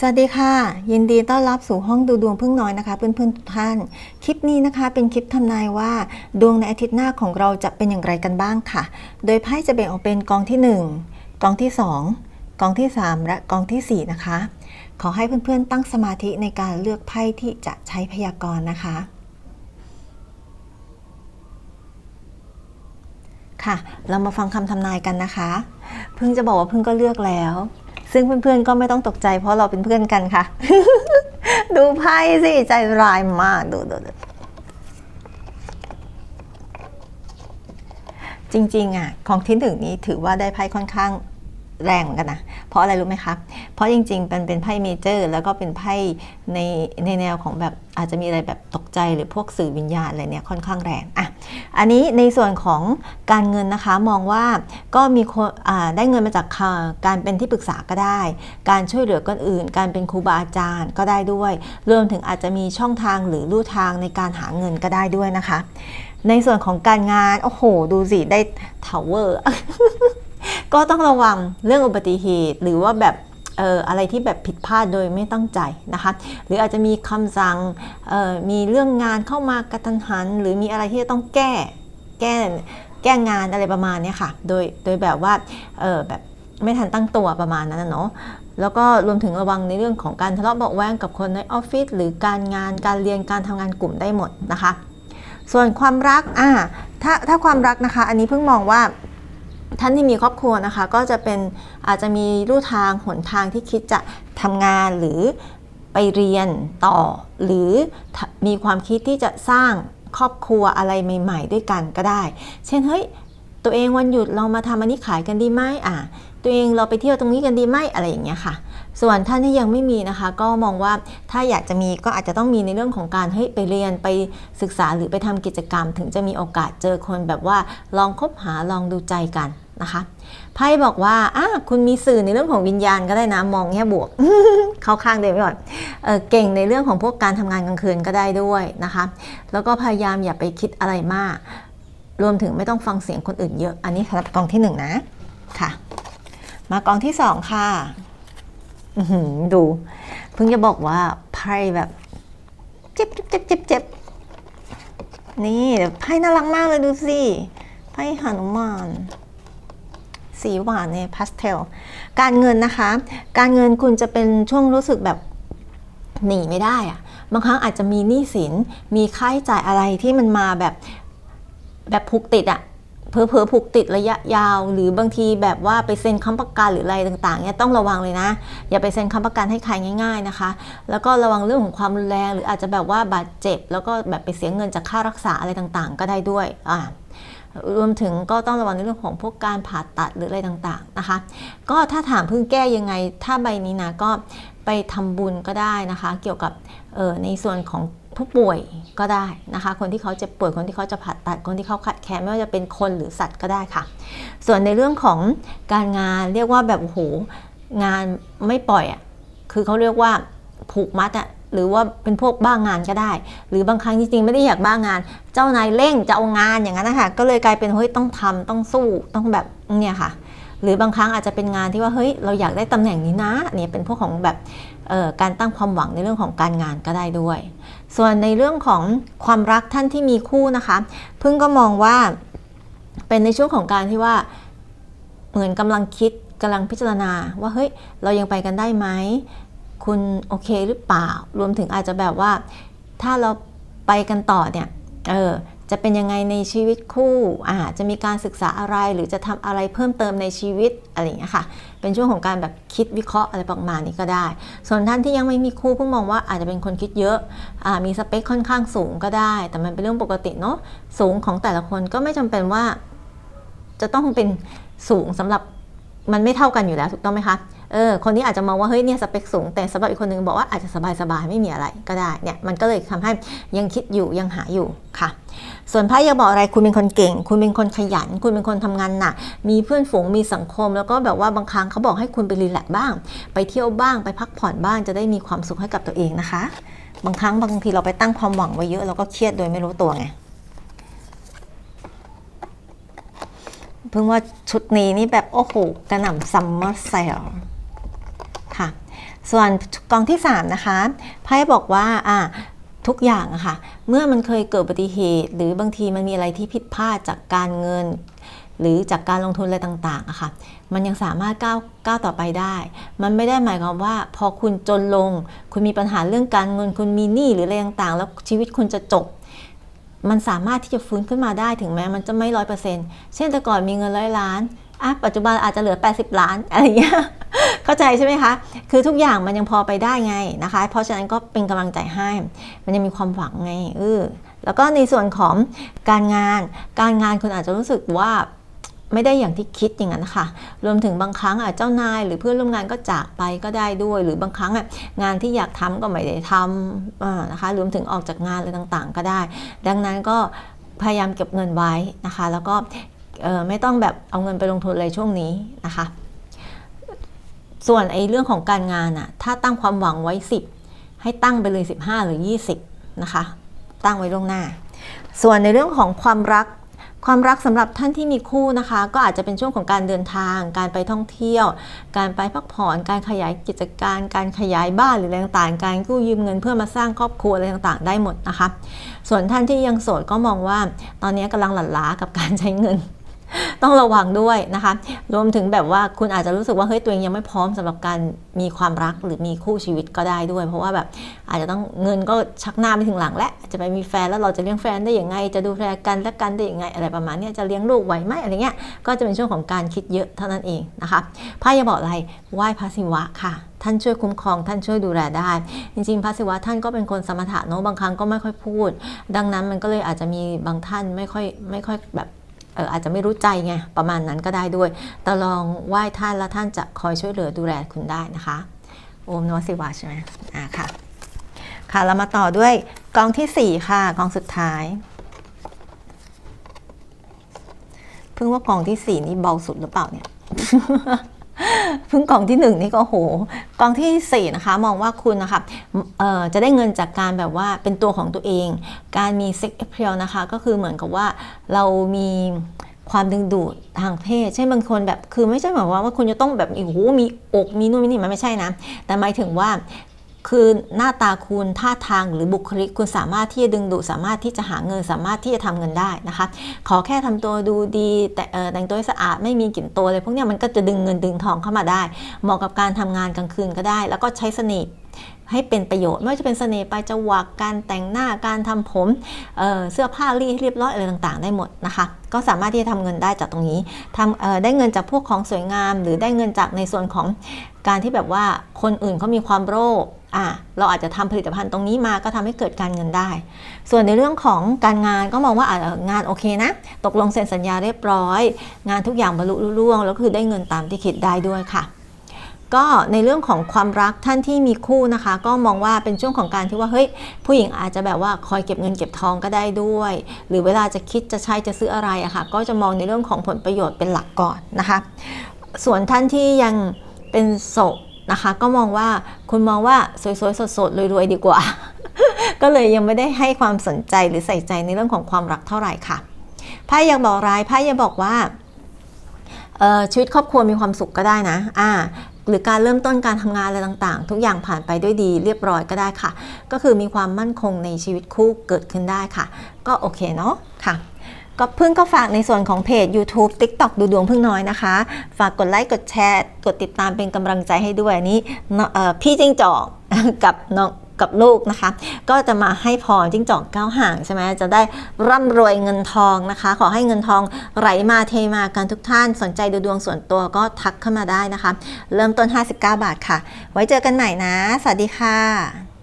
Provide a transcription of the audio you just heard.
สวัสดีค่ะ ยินดีต้อนรับสู่ห้องดูดวงพึ่งน้อยนะคะ เพื่อนๆทุกท่าน คลิปนี้นะคะเป็นคลิปทำนายว่า ดวงในอาทิตย์หน้าของเราจะเป็นอย่างไรกันบ้างค่ะ โดยไพ่จะแบ่งออกเป็นกองที่ 1 กองที่ 2 กองที่ 3 และกองทีสี่4 นะคะ ขอให้เพื่อนๆตั้งสมาธิในการเลือกไพ่ที่จะใช้พยากรณ์นะคะค่ะ เรามาฟังคำทำนายกันนะคะเพิ่งจะบอกว่าเพิ่งก็เลือกแล้ว ซึ่งเพื่อนๆก็ไม่ต้องตกใจเพราะเราเป็นเพื่อนกันค่ะ ดูไพ่สิใจร้ายมากดูดูดจริงๆอะของที่หนึ่งนี้ถือว่าได้ไพ่ค่อนข้าง แรงเหมือนกันนะ เพราะอะไรรู้ไหมคะ เพราะจริงๆมันเป็นไพ่เมเจอร์ แล้วก็เป็นไพ่ในในแนวของแบบอาจจะมีอะไรแบบตกใจหรือพวกสื่อวิญญาณอะไรเนี่ยค่อนข้างแรงอะอันนี้ในส่วนของการเงินนะคะมองว่าก็มีคนได้เงินมาจากการเป็นที่ปรึกษาก็ได้ การช่วยเหลือคนอื่น การเป็นครูบาอาจารย์ก็ได้ด้วย รวมถึงอาจจะมีช่องทางหรือลู่ทางในการหาเงินก็ได้ด้วยนะคะ ในส่วนของการงานโอ้โห ดูสิได้ทาวเวอร์ ก็ต้องระวังเรื่องอุบัติเหตุหรือว่าแบบเอ่ออะไรที่แบบผิดพลาดโดยไม่ตั้งใจนะคะ หรืออาจจะมีคำสั่งเอ่อมีเรื่องงานเข้ามากระทันหัน หรือมีอะไรที่จะต้องแก้แก้แก้งานอะไรประมาณนี้ค่ะ โดยโดยแบบว่าเออแบบไม่ทันตั้งตัวประมาณนั้นนะเนาะแล้วก็รวมถึงระวังในเรื่องของการทะเลาะเบาแวงกับคนในออฟฟิศหรือการงานการเรียนการทำงานกลุ่มได้หมดนะคะ ส่วนความรักอ่าถ้าถ้าความรักนะคะ อันนี้เพิ่งมองว่า ท่านที่มีครอบครัวนะคะ ก็จะเป็นอาจจะมีลู่ทางหนทางที่คิดจะทำงานหรือไปเรียนต่อ หรือมีความคิดที่จะสร้างครอบครัวอะไรใหม่ ๆ ด้วยกันก็ได้ เช่นเฮ้ยตัวเองวันหยุดเรามาทำอันนี้ขายกันดีไหมอะตัวเองเราไปเที่ยวตรงนี้กันดีไหมอะไรอย่างเงี้ยค่ะ ส่วนท่านที่ยังไม่มีนะคะ ก็มองว่าถ้าอยากจะมีก็อาจจะต้องมีในเรื่องของการเฮ้ยไปเรียนไปศึกษาหรือไปทำกิจกรรม ถึงจะมีโอกาสเจอคนแบบว่าลองคบหาลองดูใจกัน นะคะไพ่บอกว่าอะคุณมีสื่อในเรื่องของวิญญาณก็ได้นะมองแง่บวก เข้าข้างเดียวก่อนเออเก่งในเรื่องของพวกการทำงานกลางคืนก็ได้ด้วยนะคะ แล้วก็พยายามอย่าไปคิดอะไรมาก รวมถึงไม่ต้องฟังเสียงคนอื่นเยอะ อันนี้สำหรับกองที่หนึ่งนะค่ะ มากองที่สองค่ะดู เพิ่งจะบอกว่าไพ่แบบเจ็บเจ็บเจ็บเจ็บเจ็บนี่ไพ่น่ารักมากเลยดูสิไพ่หนุมาน สีหวานเนี่ยพาสเทลการเงินนะคะ การเงินคุณจะเป็นช่วงรู้สึกแบบหนีไม่ได้อะบางครั้งอาจจะมีหนี้สิน มีค่าใช้จ่ายอะไรที่มันมาแบบแบบผูกติดอะเพอเพอๆผูกติดระยะยาว หรือบางทีแบบว่าไปเซ็นค้ำประกันหรืออะไรต่างๆเนี่ยต้องระวังเลยนะ อย่าไปเซ็นค้ำประกันให้ใครง่าย ๆนะคะ แล้วก็ระวังเรื่องของความรุนแรง หรืออาจจะแบบว่าบาดเจ็บ แล้วก็แบบไปเสียเงินจากค่ารักษาอะไรต่างๆ ก็ได้ด้วยอ่า รวมถึงก็ต้องระวังในเรื่องของพวกการผ่าตัดหรืออะไรต่างๆนะคะ ก็ถ้าถามเพิ่งแก้ยังไง ถ้าใบนี้นะก็ไปทำบุญก็ได้นะคะ เกี่ยวกับออในส่วนของผู้ป่วยก็ได้นะคะ คนที่เขาจ็บป่วยคนที่เขาจะผ่าตัดคนที่เขาขาดแคลนไม่ว่าจะเป็นคนหรือสัตว์ก็ได้ค่ะ ส่วนในเรื่องของการงานเรียกว่าแบบโอ้โหงานไม่ปล่อยอะคือเขาเรียกว่าผูกมัดอะ หรือว่าเป็นพวกบ้างงานก็ได้ หรือบางครั้งจริงๆ ไม่ได้อยากบ้างงาน เจ้านายเร่งจะเอางานอย่างนั้นนะคะก็เลยกลายเป็นเฮ้ยต้องทำต้องสู้ต้องแบบเนี่ยค่ะ หรือบางครั้งอาจจะเป็นงานที่ว่าเฮ้ยเราอยากได้ตำแหน่งนี้นะเนี่ยเป็นพวกของแบบเอ่อการตั้งความหวังในเรื่องของการงานก็ได้ด้วย ส่วนในเรื่องของความรักท่านที่มีคู่นะคะพึ่งก็มองว่าเป็นในช่วงของการที่ว่าเหมือนกำลังคิดกำลังพิจารณาว่าเฮ้ยเรายังไปกันได้ไหม คุณโอเคหรือเปล่า รวมถึงอาจจะแบบว่า ถ้าเราไปกันต่อเนี่ยเออจะเป็นยังไงในชีวิตคู่อาจจะมีการศึกษาอะไรหรือจะทำอะไรเพิ่มเติมในชีวิตอะไรอย่างเงี้ยค่ะ เป็นช่วงของการแบบคิดวิเคราะห์อะไรประมาณนี้ก็ได้ ส่วนท่านที่ยังไม่มีคู่เพิ่งมองว่าอาจจะเป็นคนคิดเยอะอมีสเปคค่อนข้างสูงก็ได้ แต่มันเป็นเรื่องปกติเนาะสูงของแต่ละคนก็ไม่จำเป็นว่า จะต้องเป็นสูงสำหรับมันไม่เท่ากันอยู่แล้วถูกต้องไหมคะ เออคนนี้อาจจะมองว่าเฮ้ยเนี่ยสเปคสูง แต่สำหรับอีกคนนึงบอกว่าอาจจะสบายๆไม่มีอะไรก็ได้เนี่ยมันก็เลยทำให้ยังคิดอยู่ยังหาอยู่ค่ะ ส่วนไพ่ยังบอกอะไรคุณเป็นคนเก่ง คุณเป็นคนขยัน คุณเป็นคนทำงานหนักมีเพื่อนฝูงมีสังคม แล้วก็แบบว่าบางครั้งเขาบอกให้คุณไปรีแลกซ์บ้าง ไปเที่ยวบ้างไปพักผ่อนบ้างจะได้มีความสุขให้กับตัวเองนะคะ บางครั้งบางทีเราไปตั้งความหวังไว้เยอะเราก็เครียดโดยไม่รู้ตัวไงเพิ่งว่าชุดนี้นี่แบบโอ้โหกระหน่ำซัมเมอร์เซล ส่วนกองที่ 3 นะคะไพ่บอกว่าอะทุกอย่างอะค่ะ เมื่อมันเคยเกิดอุบัติเหตุ หรือบางทีมันมีอะไรที่ผิดพลาดจากการเงิน หรือจากการลงทุนอะไรต่างๆอะค่ะ มันยังสามารถก้าวก้าวต่อไปได้ มันไม่ได้หมายความว่า พอคุณจนลง คุณมีปัญหาเรื่องการเงิน คุณมีหนี้หรืออะไรต่างๆ แล้วชีวิตคุณจะจบ มันสามารถที่จะฟื้นขึ้นมาได้ถึงแม้มันจะไม่ร้อยเปอร์เซ็นต์เช่นแต่ก่อนมีเงินร้อยล้าน อะปัจจุบันอาจจะเหลือ 80 ล้านอะไรอย่างเงี้ยเข้าใจใช่ไหมคะ คือทุกอย่างมันยังพอไปได้ไงนะคะ เพราะฉะนั้นก็เป็นกำลังใจให้ มันยังมีความหวังไงเออแล้วก็ในส่วนของการงาน การงานคุณอาจจะรู้สึกว่าไม่ได้อย่างที่คิดอย่างนั้นนะคะรวมถึงบางครั้งอะเจ้านายหรือเพื่อนร่วมงานก็จากไปก็ได้ด้วย หรือบางครั้งอะงานที่อยากทำก็ไม่ได้ทำนะคะ รวมถึงออกจากงานอะไรต่างๆ ก็ได้ ดังนั้นก็พยายามเก็บเงินไว้นะคะ แล้วก็เไม่ต้องแบบเอาเงินไปลงทุนเลยช่วงนี้นะคะ ส่วนไอ้เรื่องของการงานอะถ้าตั้งความหวังไว้ 10 ให้ตั้งไปเลย 15 หรือ 20 นะคะ ตั้งไว้ล่วงหน้า ส่วนในเรื่องของความรักความรักสำหรับท่านที่มีคู่นะคะ ก็อาจจะเป็นช่วงของการเดินทาง การไปท่องเที่ยว การไปพักผ่อน การขยายกิจการ การขยายบ้านหรืออะไรต่างๆ การกู้ยืมเงินเพื่อมาสร้างครอบครัวอะไรต่างๆ ได้หมดนะคะ ส่วนท่านที่ยังโสดก็มองว่า ตอนนี้กำลังหลั่นล้ากับการใช้เงิน ต้องระวังด้วยนะคะ รวมถึงแบบว่าคุณอาจจะรู้สึกว่าเฮ้ยตัวเองยังไม่พร้อมสำหรับการมีความรักหรือมีคู่ชีวิตก็ได้ด้วย เพราะว่าแบบอาจจะต้องเงินก็ชักหน้าไปถึงหลัง และจะไปมีแฟนแล้วเราจะเลี้ยงแฟนได้อยังไง จะดูแลกันและกันได้อยังไงอะไรประมาณนี้จะเลี้ยงลูกไหวไหมอะไรเงี้ยก็จะเป็นช่วงของการคิดเยอะเท่านั้นเองนะคะไพ่จะบอกอะไรไหว้พระศิวะค่ะท่านช่วยคุ้มครองท่านช่วยดูแลได้ จริงๆพระศิวะท่านก็เป็นคนสมถะเนอะบางครั้งก็ไม่ค่อยพูด ดังนั้นมันก็เลยอาจจะมีบางท่านไม่ค่อยไม่ค่อยแบบ อออาจจะไม่รู้ใจไงประมาณนั้นก็ได้ด้วย แต่ลองไหว้ท่านแล้วท่านจะคอยช่วยเหลือดูแลคุณได้นะคะ โอมนวสิวะใช่ไหมอ่าค่ะ ค่ะเรามาต่อด้วยกองที่ 4 ค่ะกองสุดท้าย เพิ่งว่ากองที่ 4 นี่เบาสุดหรือเปล่าเนี่ย พิ่งกองที่1นี่ก็โหกองที่ 4 นะคะ มองว่าคุณนะคะจะได้เงินจากการแบบว่าเป็นตัวของตัวเอง การมีเซ็กเอเพลนะคะ ก็คือเหมือนกับว่าเรามีความดึงดูดทางเพศใช่บางคนแบบคือไม่ใช่หมายความว่าคุณจะต้องแบบโอ้โหมีอกมีนู่นมีนี่มันไม่ใช่นะ แต่หมายถึงว่า คือหน้าตาคุณท่าทางหรือบุคลิกคุณสามารถที่จะดึงดูดสามารถที่จะหาเงิน สามารถที่จะทำเงินได้นะคะ ขอแค่ทำตัวดูดี แต่แต่งตัวให้สะอาดไม่มีกลิ่นตัวอะไรพวกนี้มันก็จะดึงเงินดึงทองเข้ามาได้ เหมาะกับการทำงานกลางคืนก็ได้ แล้วก็ใช้เสน่ห์ให้เป็นประโยชน์ ไม่ว่าจะเป็นเสน่ห์ปลายจวักการแต่งหน้าการทำผมเเสื้อผ้ารีดเรียบร้อยอะไรต่างๆ ได้หมดนะคะ ก็สามารถที่จะทำเงินได้จากตรงนี้ทำได้เงินจากพวกของสวยงาม หรือได้เงินจากในส่วนของการที่แบบว่าคนอื่นเขามีความโลภ อะเราอาจจะทำผลิตภัณฑ์ตรงนี้มาก็ทำให้เกิดการเงินได้ ส่วนในเรื่องของการงานก็มองว่าอะงานโอเคนะ ตกลงเซ็นสัญญาเรียบร้อย งานทุกอย่างบรรลุลุล่วงแล้วคือได้เงินตามที่คิดได้ด้วยค่ะก็ในเรื่องของความรักท่านที่มีคู่นะคะ ก็มองว่าเป็นช่วงของการที่ว่าเฮ้ยผู้หญิงอาจจะแบบว่าคอยเก็บเงินเก็บทองก็ได้ด้วย หรือเวลาจะคิดจะใช้จะซื้ออะไรอะค่ะก็จะมองในเรื่องของผลประโยชน์เป็นหลักก่อนนะคะ ส่วนท่านที่ยังเป็นโสด นะคะ ก็มองว่าคุณมองว่าสวยๆ สดๆรวยๆดีกว่า ก็เลยยังไม่ได้ให้ความสนใจหรือใส่ใจในเรื่องของความรักเท่าไหร่ค่ะไพ่ยังบอกร้ายไพ่ยังบอกว่าชีวิตครอบครัวมีความสุขก็ได้นะอ่าหรือการเริ่มต้นการทำงานอะไรต่างๆ ทุกอย่างผ่านไปด้วยดีเรียบร้อยก็ได้ค่ะ ก็คือมีความมั่นคงในชีวิตคู่เกิดขึ้นได้ค่ะ ก็โอเคเนาะค่ะ ก็เพิ่งก็ฝากในส่วนของเพจ YouTube TikTok ดูดวงพึ่งน้อยนะคะ ฝากกดไลค์กดแชร์ กดติดตามเป็นกำลังใจให้ด้วยนี่พี่จิ้งจอกกับน้องกับลูกนะคะ ก็จะมาให้พรจิ้งจอกก้าวห่างใช่ไหมจะได้ร่ำรวยเงินทองนะคะ ขอให้เงินทองไหลมาเทมากันทุกท่านสนใจดูดวงส่วนตัวก็ทักเข้ามาได้นะคะ เริ่มต้น 59 บาทค่ะ ไว้เจอกันใหม่นะ สวัสดีค่ะ